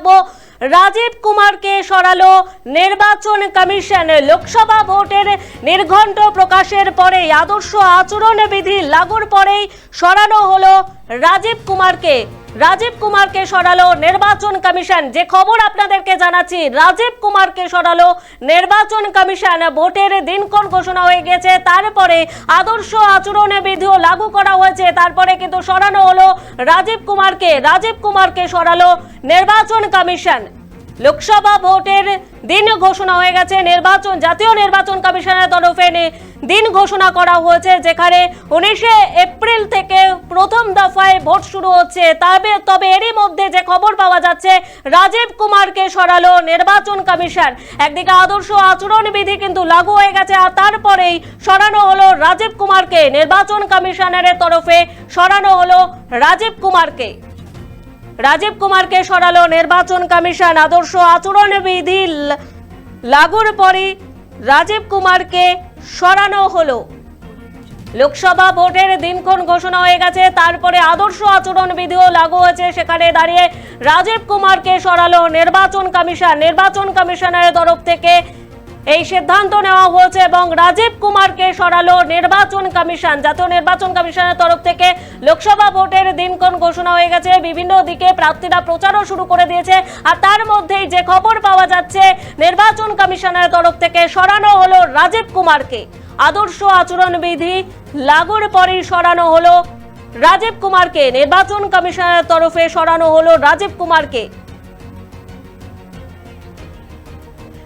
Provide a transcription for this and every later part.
রাখব রাজীব কুমারকে সরালো নির্বাচন কমিশন। লোকসভা ভোটের নির্ঘণ্ট প্রকাশের পরে আদর্শ আচরণ বিধি লাগুর পরেই সরানো হলো রাজীব কুমারকে। রাজীব কুমারকে সরালো নির্বাচন কমিশন। যে খবর আপনাদেরকে জানাচ্ছি, রাজীব কুমারকে সরালো নির্বাচন কমিশন। ভোটের দিনক্ষণ ঘোষণা হয়ে গেছে, তারপরে আদর্শ আচরণে বিধিও লাগু করা হয়েছে, তারপরে কিন্তু সরানো হলো রাজীব কুমারকে। রাজীব কুমারকে সরালো নির্বাচন কমিশন। লোকসভা ভোটের দিন ঘোষণা হয়ে গেছে। নির্বাচন, জাতীয় নির্বাচন কমিশনের তরফে দিন ঘোষণা করা হয়েছে, যেখানে উনিশে এপ্রিল থেকে প্রথম দফায় ভোট শুরু হচ্ছে। তবে তবে এরই মধ্যে যে খবর পাওয়া যাচ্ছে, রাজীব কুমারকে সরালো নির্বাচন কমিশন। একদিকে আদর্শ আচরণ বিধি কিন্তু লাগু হয়ে গেছে, আর তারপরেই সরানো হলো রাজীব কুমারকে। নির্বাচন কমিশনের তরফে সরানো হলো রাজীব কুমারকে। রাজীব কুমারকে সরালো নির্বাচন কমিশন আদর্শ আচরণ বিধি লাগুর পরই রাজীব কুমারকে সরানো হলো। লোকসভা ভোটের দিনক্ষণ ঘোষণা হয়ে গেছে, তারপরে আদর্শ আচরণ বিধিও লাগু হয়েছে। সেখানে দাঁড়িয়ে রাজীব কুমারকে সরালো নির্বাচন কমিশন। নির্বাচন কমিশনের তরফ থেকে এই সিদ্ধান্ত নেওয়া হয়েছে এবং রাজীব কুমারকে সরালো নির্বাচন কমিশন। জাতীয় নির্বাচন কমিশনের তরফ থেকে লোকসভা ভোটের দিনক্ষণ ঘোষণা হয়ে গেছে। বিভিন্ন দিকে প্রার্থীরা প্রচারও শুরু করে দিয়েছে। আর তার মধ্যেই যে খবর পাওয়া যাচ্ছে, নির্বাচন কমিশনের তরফ থেকে সরানো হলো রাজীব কুমারকে। আদর্শ আচরণ বিধি লাগুর পরেই সরানো হলো রাজীব কুমারকে। নির্বাচন কমিশনের তরফে সরানো হলো রাজীব কুমারকে।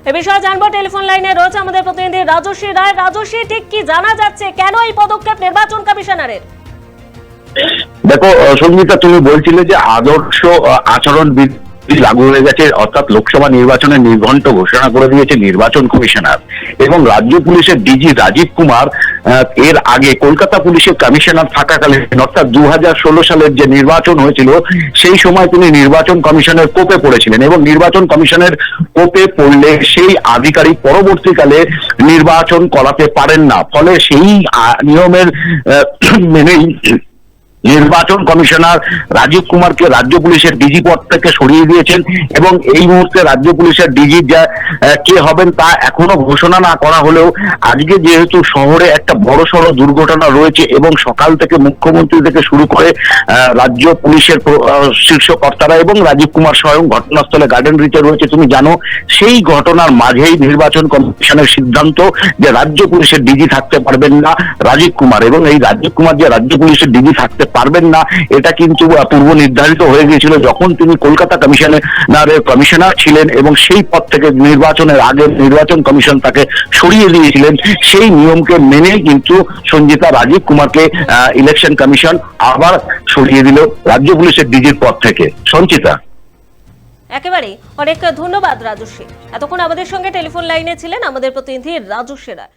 এ বিষয়ে জানব, টেলিফোন লাইনে রয়েছে আমাদের প্রতিনিধি রাজস্বী রায়। রাজস্বী ঠিক কি জানা যাচ্ছে? কেন এই পদক্ষেপ নির্বাচন কমিশনারের? দেখো সঙ্গীতা তুমি বলছিলে যে আদর্শ আচরণ লাগু হয়ে গেছে, অর্থাৎ লোকসভা নির্বাচনের নির্ঘণ্ট ঘোষণা করে দিয়েছে নির্বাচন কমিশনার। এবং রাজ্য পুলিশের ডিজি রাজীব কুমার এর আগে কলকাতা পুলিশের কমিশনার থাকাকালীন, অর্থাৎ দু হাজার ষোলো সালের যে নির্বাচন হয়েছিল, সেই সময় তিনি নির্বাচন কমিশনের কোপে পড়েছিলেন এবং নির্বাচন কমিশনের কোপে পড়লে সেই আধিকারিক পরবর্তীকালে নির্বাচন করাতে পারেন না। ফলে সেই নিয়মের মেনেই নির্বাচন কমিশনার রাজীব কুমারকে রাজ্য পুলিশের ডিজি পদ থেকে সরিয়ে দিয়েছেন এবং এই মুহূর্তে রাজ্য পুলিশের ডিজি যা কে হবেন তা এখনও ঘোষণা না করা হলেও আজকে যেহেতু শহরে একটা বড় সড়ো দুর্ঘটনা রয়েছে এবং সকাল থেকে মুখ্যমন্ত্রী থেকে শুরু করে রাজ্য পুলিশের শীর্ষ কর্তারা এবং রাজীব কুমার স্বয়ং ঘটনাস্থলে গার্ডেন রিচে রয়েছে। তুমি জানো, সেই ঘটনার মাঝেই নির্বাচন কমিশনের সিদ্ধান্ত যে রাজ্য পুলিশের ডিজি থাকতে পারবেন না রাজীব কুমার এবং এই রাজীব কুমার যে রাজ্য পুলিশের ডিজি থাকতে পারবেন না, এটা কিন্তু পূর্ব নির্ধারিত হয়ে গিয়েছিল যখন তিনি কলকাতা কমিশনারের কমিশনার ছিলেন এবং সেই পদ থেকে নির্বাচনের আগে নির্বাচন কমিশন তাকে সরিয়ে দিয়েছিলেন, সেই নিয়মকে মেনেই কিন্তু সঞ্জিতা রাজীব কুমারকে ইলেকশন কমিশন আবার সরিয়ে দিল রাজ্য পুলিশের ডিজির পদ থেকে। সঞ্চিতা। একেবারে, অনেক ধন্যবাদ রাজস্বী এতক্ষণ আমাদের সঙ্গে টেলিফোন লাইনে ছিলেন আমাদের প্রতিনিধি রাজস্বী রায়